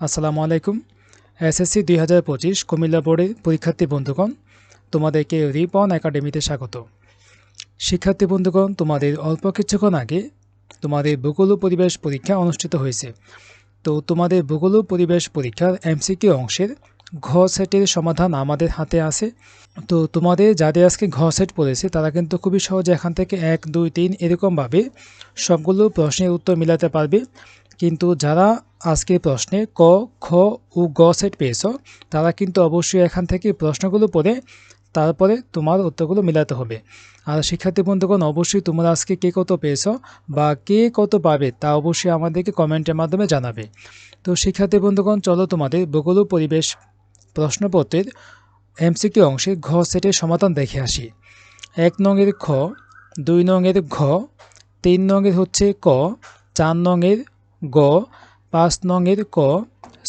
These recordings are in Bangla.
আসসালামু আলাইকুম। এসএসসি দুই হাজার পঁচিশ কুমিল্লা বোর্ডের পরীক্ষার্থী বন্ধুগণ, তোমাদেরকে রিপন একাডেমিতে স্বাগত। শিক্ষার্থী বন্ধুগণ, তোমাদের অল্প কিছুক্ষণ আগে তোমাদের ভূগোল পরিবেশ পরীক্ষা অনুষ্ঠিত হয়েছে। তো তোমাদের ভূগোল পরিবেশ পরীক্ষার এমসিকিউ অংশের ঘ সেটের সমাধান আমাদের হাতে আছে। তো তোমাদের যাদের আজকে ঘ সেট পড়েছে, তারা কিন্তু খুবই সহজে এখান থেকে এক, দুই, তিন এরকমভাবে সবগুলো প্রশ্নের উত্তর মিলাতে পারবে। কিন্তু যারা আজকের প্রশ্নে ক, খ ও গ সেট পেয়েছ, তারা কিন্তু অবশ্যই এখান থেকে প্রশ্নগুলো পড়ে তারপরে তোমার উত্তরগুলো মিলাতে হবে। আর শিক্ষার্থী বন্ধুগণ, অবশ্যই তোমরা আজকে কে কত পেয়েছ বা কে কত পাবে তা অবশ্যই আমাদেরকে কমেন্টের মাধ্যমে জানাবে। তো শিক্ষার্থী বন্ধুগণ, চলো তোমাদের ভূগোল পরিবেশ প্রশ্নপত্রের এমসিকিউ অংশে ঘ সেটের সমাধান দেখে আসি। এক নঙের খ, দুই নঙের ঘ, তিন নঙের হচ্ছে ক, চার নঙের গ পাঁচ নঙের ক,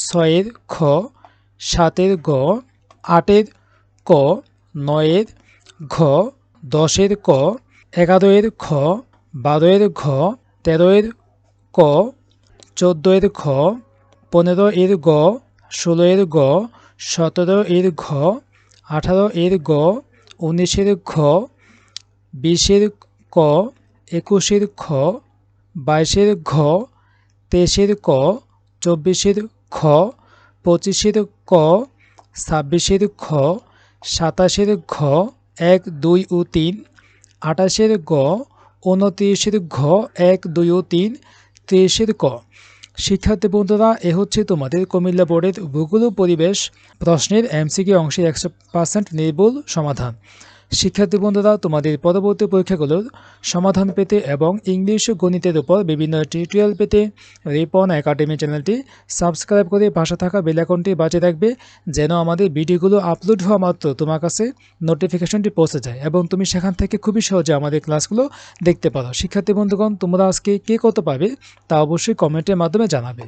ছয়ের খ, সাতের গ, আটের ক, নয়ের ঘ, দশের ক, এগারোয়ের খ, বারোয়ের ঘ, তেরোয়ের ক, চোদ্দোয়ের খ পনেরো এর গ ষোলো এর গ সতেরো এর ঘ আঠারো এর গ, উনিশের ঘ, বিশের ক, একুশের খ, বাইশের ঘ তেইশের ক, চব্বিশের খ, পঁচিশের ক, ছাব্বিশের খ, সাতাশের ঘ, এক, দুই ও তিন, আঠাশের গ, উনত্রিশের ঘ, এক, দুই ও তিন, তেইশের ক। শিক্ষার্থী বন্ধুরা, এ হচ্ছে তোমাদের কুমিল্লা বোর্ডের ভূগোল পরিবেশ প্রশ্নের এমসিকিউ অংশের একশো পার্সেন্ট নির্ভুল সমাধান। শিক্ষার্থী বন্ধুরা, তোমাদের পরবর্তী পরীক্ষাগুলোর সমাধান পেতে এবং ইংলিশ ও গণিতের উপর বিভিন্ন টিউটোরিয়াল পেতে রিপন একাডেমি চ্যানেলটি সাবস্ক্রাইব করে পাশে থাকা বেলাকনটি বাজিয়ে রাখবে, যেন আমাদের ভিডিওগুলো আপলোড হওয়া মাত্র তোমার কাছে নোটিফিকেশনটি পৌঁছে যায় এবং তুমি সেখান থেকে খুবই সহজে আমাদের ক্লাসগুলো দেখতে পারো। শিক্ষার্থী বন্ধুগণ, তোমরা আজকে কে কত পাবে তা অবশ্যই কমেন্টের মাধ্যমে জানাবে।